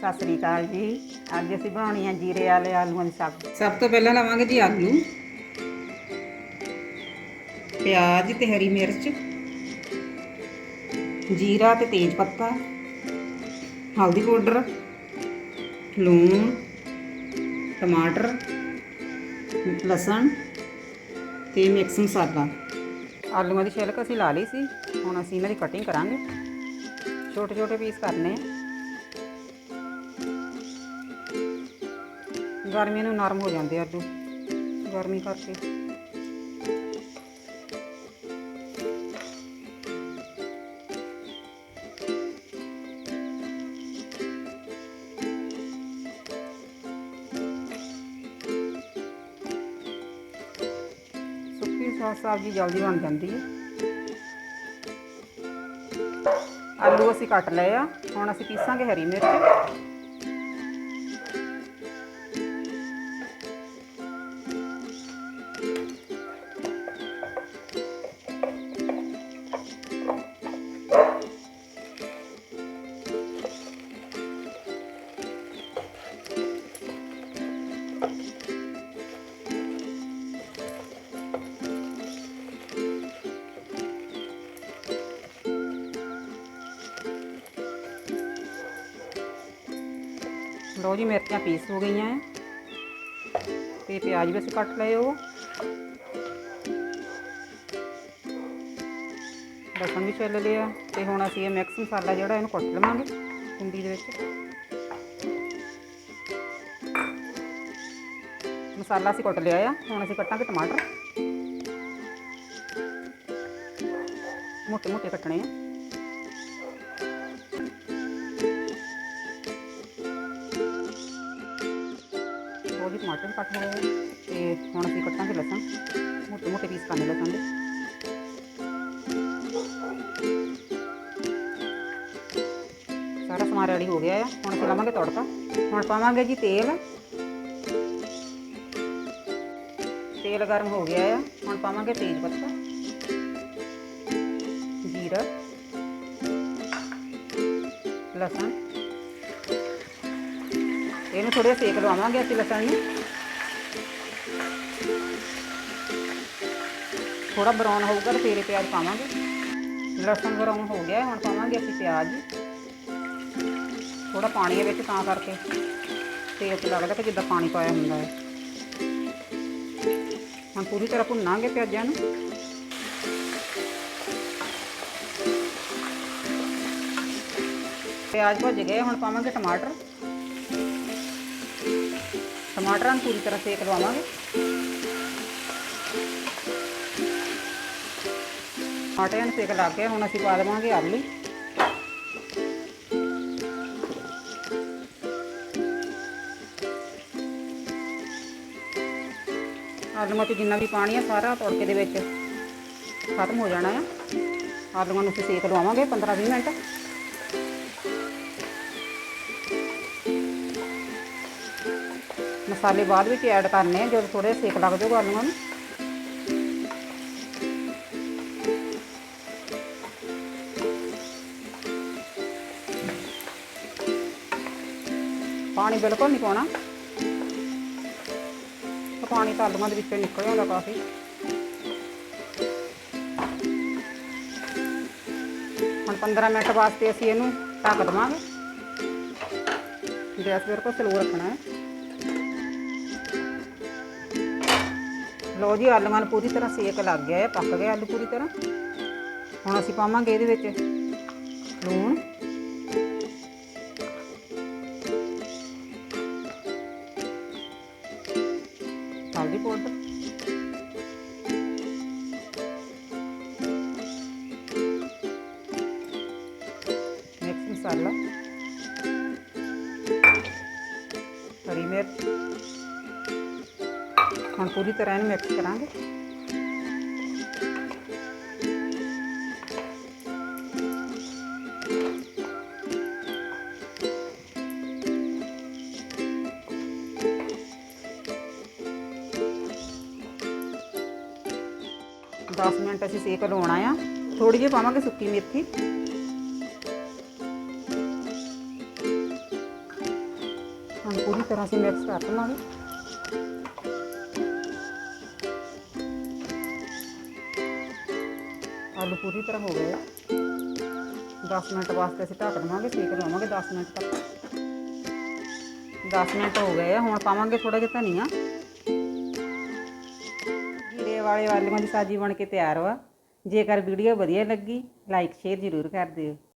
ਸਤਿ ਸ੍ਰੀ ਅਕਾਲ ਜੀ। ਅੱਜ ਅਸੀਂ ਬਣਾਉਣੀ ਆ ਜੀਰੇ ਵਾਲੇ ਆਲੂਆਂ ਦੀ ਸਬਜ਼ੀ ਸਭ ਤੋਂ ਪਹਿਲਾਂ ਲਵਾਂਗੇ ਜੀ ਆਲੂ। ਪਿਆਜ਼ ਤੇ ਹਰੀ ਮਿਰਚ। ਜੀਰਾ ਤੇ ਤੇਜ ਪੱਤਾ। ਹਲਦੀ ਪਾਊਡਰ। ਲੂਣ। ਟਮਾਟਰ। ਲਸਣ। ਤੇ ਮਿਕਸ ਮਸਾਲਾ। ਆਲੂਆਂ ਦੀ ਛਿਲਕ ਅਸੀਂ ਲਾ ਲਈ ਸੀ। ਹੁਣ ਅਸੀਂ ਇਹਨਾਂ ਦੀ ਕਟਿੰਗ ਕਰਾਂਗੇ। ਛੋਟੇ ਛੋਟੇ ਪੀਸ ਕਰਨੇ ਆ। ਗਰਮੀ ਨੂੰ ਨਰਮ ਹੋ ਜਾਂਦੇ ਆ ਆਲੂ ਗਰਮੀ ਕਰਕੇ। ਸੁੱਕੀ ਸਾ- ਸਬਜ਼ੀ ਜਲਦੀ ਬਣ ਜਾਂਦੀ ਹੈ। ਆਲੂ ਅਸੀਂ ਕੱਟ ਲਏ ਆ। ਹੁਣ ਅਸੀਂ ਪੀਸਾਂਗੇ ਹਰੀ ਮਿਰਚ। ਲਓ ਜੀ ਮਿਰਚਾਂ ਪੀਸ ਹੋ ਗਈਆਂ ਹੈ ਤੇ ਪਿਆਜ਼ ਵੀ ਅਸੀਂ ਕੱਟ ਲਏ ਉਹ ਲਸਣ ਵੀ ਛਿੱਲ ਲਿਆ ਤੇ ਹੁਣ ਅਸੀਂ ਇਹ ਮਿਕਸ ਮਸਾਲਾ ਜਿਹੜਾ ਇਹਨੂੰ ਕੁੱਟ ਲਵਾਂਗੇ ਕੁੰਡੀ ਦੇ ਵਿੱਚ। ਮਸਾਲਾ ਅਸੀਂ ਕੁੱਟ ਲਿਆ ਆ, ਹੁਣ ਅਸੀਂ ਕੱਟਾਂਗੇ ਟਮਾਟਰ। ਮੋਟੇ ਮੋਟੇ ਕੱਟਣੇ ਆ। ਦੋ ਜੀ ਟਮਾਟਰ ਵੀ ਕੱਟ ਲਏ ਆ ਤੇ ਹੁਣ ਅਸੀਂ ਕੱਟਾਂਗੇ ਲਸਣ ਮੋਟੇ ਮੋਟੇ ਪੀਸ ਕਰਨੇ ਲਸਣ ਦੇ। ਸਾਰਾ ਸਮਾਨ ਰੈਡੀ ਹੋ ਗਿਆ ਆ, ਹੁਣ ਅਸੀਂ ਲਾਵਾਂਗੇ ਤੜਕਾ। ਹੁਣ ਪਾਵਾਂਗੇ ਜੀ ਤੇਲ। ਤੇਲ ਗਰਮ ਹੋ ਗਿਆ ਆ, ਹੁਣ ਪਾਵਾਂਗੇ ਤੇਜ ਪੱਤਾ ਜੀਰਾ, ਲਸਣ। ਇਹਨੂੰ ਥੋੜਾ ਸੇਕ ਲਵਾਵਾਂਗੇ ਅਸੀਂ ਲਸਣ ਨੂੰ। ਥੋੜਾ ਬਰਾਊਨ ਹੋਊਗਾ ਤਾਂ ਫੇਰੇ ਪਿਆਜ਼ ਪਾਵਾਂਗੇ। ਲਸਣ ਬਰਾਊਨ ਹੋ ਗਿਆ, ਹੁਣ ਪਾਵਾਂਗੇ ਅਸੀਂ ਪਿਆਜ਼। ਥੋੜਾ ਪਾਣੀ ਦੇ ਵਿੱਚ ਤਾਂ ਕਰਕੇ ਤੇਲ 'ਚ ਲੱਗਦਾ ਕਿ ਜਿੱਦਾਂ ਪਾਣੀ ਪਾਇਆ ਹੁੰਦਾ ਹੈ। ਹੁਣ ਪੂਰੀ ਤਰ੍ਹਾਂ ਭੁੰਨਾਂਗੇ ਪਿਆਜ਼ਾਂ ਨੂੰ। ਪਿਆਜ਼ ਭੁੱਜ ਗਏ, ਹੁਣ ਪਾਵਾਂਗੇ ਟਮਾਟਰ। ਟਮਾਟਰਾਂ ਨੂੰ ਪੂਰੀ ਤਰ੍ਹਾਂ ਸੇਕ ਲਵਾਵਾਂਗੇ ਟਮਾਟਰਾਂ ਨੂੰ ਸੇਕ ਲੱਗ ਗਿਆ ਹੁਣ ਅਸੀਂ ਪਾ ਦੇਵਾਂਗੇ ਆਲੂ ਆਲੂਆਂ 'ਚ ਜਿੰਨਾ ਵੀ ਪਾਣੀ ਆ ਸਾਰਾ ਤੜਕੇ ਦੇ ਵਿੱਚ ਖਤਮ ਹੋ ਜਾਣਾ ਆ ਆਲੂਆਂ ਨੂੰ ਅਸੀਂ ਸੇਕ ਲਵਾਵਾਂਗੇ 15-20 ਮਿੰਟ ਮਸਾਲੇ ਬਾਅਦ ਵਿੱਚ ਐਡ ਕਰਨੇ ਆ, ਜਦੋਂ ਥੋੜੇ ਸੇਕ ਲੱਗ ਜਾਊਗਾ ਆਲੂਆਂ ਨੂੰ। ਪਾਣੀ ਬਿਲਕੁਲ ਨਹੀਂ ਪਾਉਣਾ। ਪਾਣੀ ਤਾਂ ਆਲੂਆਂ ਦੇ ਵਿੱਚੋਂ ਨਿਕਲ ਆਉਂਦਾ ਕਾਫੀ। ਹੁਣ 15 ਮਿੰਟ ਵਾਸਤੇ ਅਸੀਂ ਇਹਨੂੰ ਢੱਕ ਦੇਵਾਂਗੇ। ਗੈਸ ਬਿਲਕੁਲ ਸਲੋ ਰੱਖਣਾ ਹੈ। ਲੋ ਜੀ ਆਲੂਆਂ ਨੂੰ ਪੂਰੀ ਤਰ੍ਹਾਂ ਸੇਕ ਲੱਗ ਗਿਆ ਹੈ ਪੱਕ ਗਏ ਆਲੂ ਪੂਰੀ ਤਰ੍ਹਾਂ। ਹੁਣ ਅਸੀਂ ਪਾਵਾਂਗੇ ਇਹਦੇ ਵਿੱਚ ਲੂਣ। ਹਲਦੀ ਪਾਊਡਰ ਮਿਕਸ ਮਸਾਲਾ। ਹਰੀ ਮਿਰਚ। ਹੁਣ ਪੂਰੀ ਤਰ੍ਹਾਂ ਇਹਨੂੰ ਮਿਕਸ ਕਰਾਂਗੇ। ਦਸ ਮਿੰਟ ਅਸੀਂ ਸੇਕ ਲਵਾਉਣਾ ਆ। ਥੋੜੀ ਜਿਹੀ ਪਾਵਾਂਗੇ ਸੁੱਕੀ ਮੇਥੀ। ਹੁਣ ਪੂਰੀ ਤਰ੍ਹਾਂ ਸੇ ਮਿਕਸ ਕਰ ਦਵਾਂਗੇ। ਆਲੂ ਪੂਰੀ ਤਰ੍ਹਾਂ ਹੋ ਗਏ 10 ਮਿੰਟ ਵਾਸਤੇ ਅਸੀਂ ਢੱਕ ਦੇਵਾਂਗੇ ਸੇਕ ਲਵਾਵਾਂਗੇ 10 ਮਿੰਟ ਤੱਕ। 10 ਮਿੰਟ ਹੋ ਗਏ ਆ, ਹੁਣ ਪਾਵਾਂਗੇ ਥੋੜਾ ਜਿਹਾ ਧਨੀਆ। ਜੀਰੇ ਵਾਲੇ ਆਲੂਆਂ ਦੀ ਸਾਜੀ ਬਣ ਕੇ ਤਿਆਰ ਵਾ। ਜੇਕਰ ਵੀਡੀਓ ਵਧੀਆ ਲੱਗੀ ਲਾਈਕ ਸ਼ੇਅਰ ਜ਼ਰੂਰ ਕਰ ਦਿਓ।